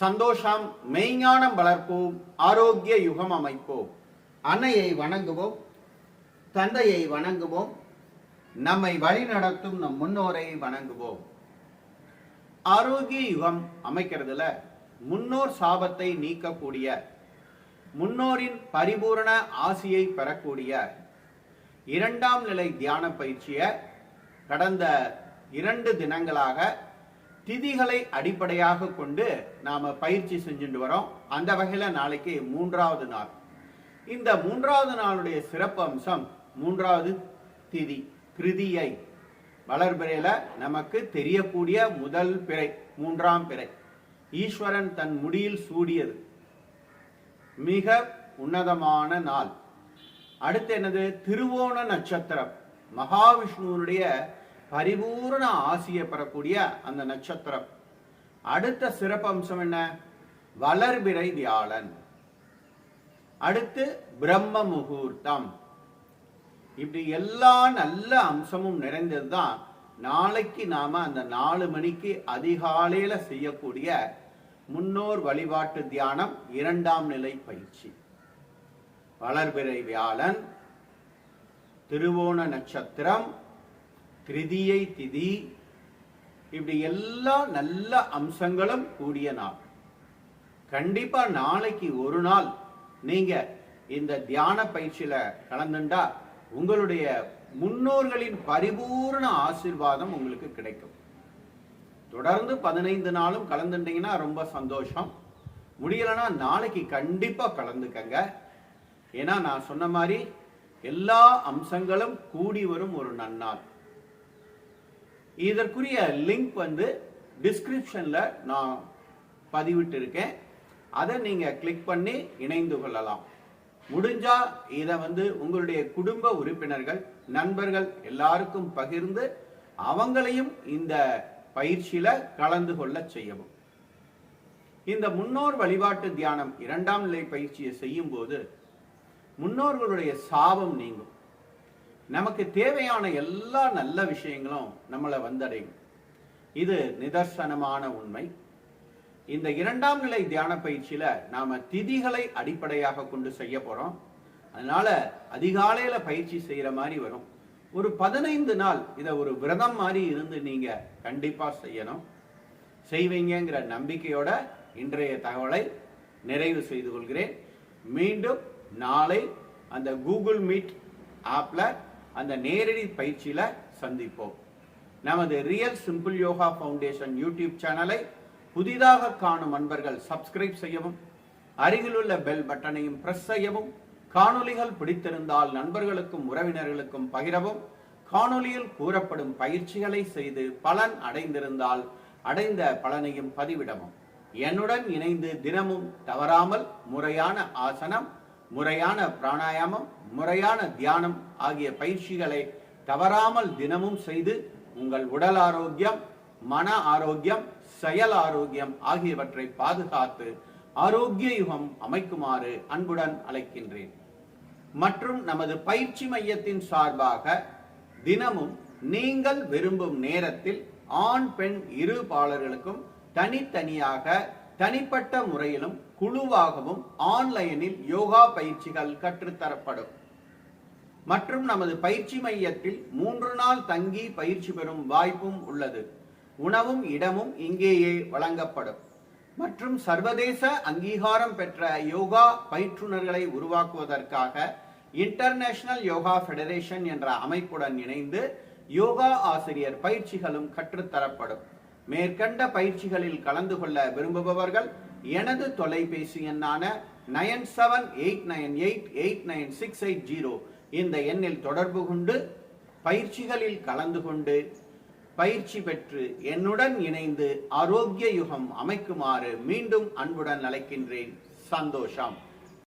சந்தோஷம் மெய்ஞானம் வளர்ப்போம் ஆரோக்கிய யுகம் அமைப்போம். அன்னையை வணங்குவோம் தந்தையை வணங்குவோம் நம்மை வழிநடத்தும் நம் முன்னோரை வணங்குவோம். ஆரோக்கிய யுகம் அமைக்கிறதுல முன்னோர் சாபத்தை நீக்கக்கூடிய முன்னோரின் பரிபூரண ஆசியை பெறக்கூடிய இரண்டாம் நிலை தியான பயிற்சியை கடந்த இரண்டு தினங்களாக திதிகளை அடிப்படையாக கொண்டு நாம் பயிற்சி செஞ்சுட்டு வரோம். அந்த வகையில் நாளைக்கு மூன்றாவது நாள். இந்த மூன்றாவது நாளுடைய சிறப்பு அம்சம் மூன்றாவது திதி கிருதியை. வளர்பிறையில் நமக்கு தெரியக்கூடிய முதல் பிறை மூன்றாம் பிறை. ஈஸ்வரன் தன் முடியில் சூடியது. மிக உன்னதமான நாள். அடுத்து என்னது? திருவோண நட்சத்திரம். மகாவிஷ்ணுவனுடைய பரிபூரண ஆசியை பெறக்கூடிய அந்த நட்சத்திரம். அடுத்த சிறப்பு அம்சம் என்ன? வளர்பிறை வியாழன். அடுத்து பிரம்ம முகூர்த்தம். இப்படி எல்லா நல்ல அம்சமும் நிறைந்ததுதான் நாளைக்கு நாம அந்த நாலு மணிக்கு அதிகாலையில செய்யக்கூடிய முன்னோர் வழிபாட்டு தியானம் இரண்டாம் நிலை பயிற்சி. வளர்பிறை வியாழன் திருவோண நட்சத்திரம் கிருதியை திதி. இப்படி எல்லா நல்ல அம்சங்களும் கூடிய நாள். கண்டிப்பா நாளைக்கு ஒரு நாள் நீங்க இந்த தியான பயிற்சியில கலந்துண்டா உங்களுடைய முன்னோர்களின் பரிபூர்ண ஆசீர்வாதம் உங்களுக்கு கிடைக்கும். தொடர்ந்து பதினைந்து நாளும் கலந்துட்டீங்கன்னா ரொம்ப சந்தோஷம். முடியலன்னா நாளைக்கு கண்டிப்பா கலந்துக்கங்க. ஏன்னா நான் சொன்ன மாதிரி எல்லா அம்சங்களும் கூடி வரும் ஒரு நன்னாள். இதற்குரிய லிங்க் வந்து டிஸ்கிரிப்ஷனில் நான் பதிவிட்டு இருக்கேன் அதை நீங்கள் கிளிக் பண்ணி இணைந்து கொள்ளலாம். முடிஞ்சால் இதை வந்து உங்களுடைய குடும்ப உறுப்பினர்கள் நண்பர்கள் எல்லாருக்கும் பகிர்ந்து அவங்களையும் இந்த பயிற்சியில் கலந்து கொள்ள செய்யவும். இந்த முன்னோர் வழிபாட்டு தியானம் இரண்டாம் நிலை பயிற்சியை செய்யும் போது முன்னோர்களுடைய சாபம் நீங்கும். நமக்கு தேவையான எல்லா நல்ல விஷயங்களும் நம்மளை வந்தடையும். இது நிதர்சனமான உண்மை. இந்த இரண்டாம் நிலை தியான பயிற்சியில நாம திதிகளை அடிப்படையாக கொண்டு செய்ய போறோம். அதனால அதிகாலையில பயிற்சி செய்யற மாதிரி வரும். ஒரு பதினைந்து நாள் இதை ஒரு விரதம் மாதிரி இருந்து நீங்க கண்டிப்பா செய்யணும். செய்வீங்கங்கிற நம்பிக்கையோட இன்றைய தகவலை நிறைவு செய்து கொள்கிறேன். மீண்டும் நாளை அந்த கூகுள் மீட் ஆப்ல அந்த நேரடி பயிற்சியில் சந்திப்போம். நமது real simple yoga foundation YouTube சேனலை புதிதாக காணும் அன்பர்கள் சப்ஸ்கிரைப் செய்யவும் அருகிலுள்ள பெல் பட்டனையும் பிரஸ் செய்யவும் காணொளிகள் பிடித்திருந்தால் நண்பர்களுக்கும் உறவினர்களுக்கும் பகிரவும் காணொலியில் கூறப்படும் பயிற்சிகளை செய்து பலன் அடைந்திருந்தால் அடைந்த பலனையும் பதிவிடவும். என்னுடன் இணைந்து தினமும் தவறாமல் முறையான ஆசனம் முறையான பிராணாயாமம் முறையான தியானம் ஆகிய பயிற்சிகளை தவறாமல் தினமும் செய்து உங்கள் உடல் ஆரோக்கியம் மன ஆரோக்கியம் செயல் ஆரோக்கியம் ஆகியவற்றை பாதுகாத்து ஆரோக்கிய யுகம் அமைக்குமாறு அன்புடன் அழைக்கின்றேன். மற்றும் நமது பயிற்சி மையத்தின் சார்பாக தினமும் நீங்கள் விரும்பும் நேரத்தில் ஆண் பெண் இரு பாலர்களுக்கும் தனித்தனியாக தனிப்பட்ட முறையிலும் குழுவாகவும் ஆன்லைனில் யோகா பயிற்சிகள் கற்றுத்தரப்படும். மற்றும் நமது பயிற்சி மையத்தில் மூன்று நாள் தங்கி பயிற்சி பெறும் வாய்ப்பும் உள்ளது. உணவும் இடமும் இங்கேயே வழங்கப்படும். மற்றும் சர்வதேச அங்கீகாரம் பெற்ற யோகா பயிற்றுனர்களை உருவாக்குவதற்காக இன்டர்நேஷனல் யோகா ஃபெடரேஷன் என்ற அமைப்புடன் இணைந்து யோகா ஆசிரியர் பயிற்சிகளும் கற்றுத்தரப்படும். மேற்கண்ட பயிற்சிகளில் கலந்து கொள்ள விரும்புபவர்கள் எனது தொலைபேசி எண்ணான nine seven eight nine eight eight nine six eight zero இந்த எண்ணில் தொடர்பு கொண்டு பயிற்சிகளில் கலந்து கொண்டு பயிற்சி பெற்று என்னுடன் இணைந்து ஆரோக்கிய யுகம் அமைக்குமாறு மீண்டும் அன்புடன் அழைக்கின்றேன். சந்தோஷம்.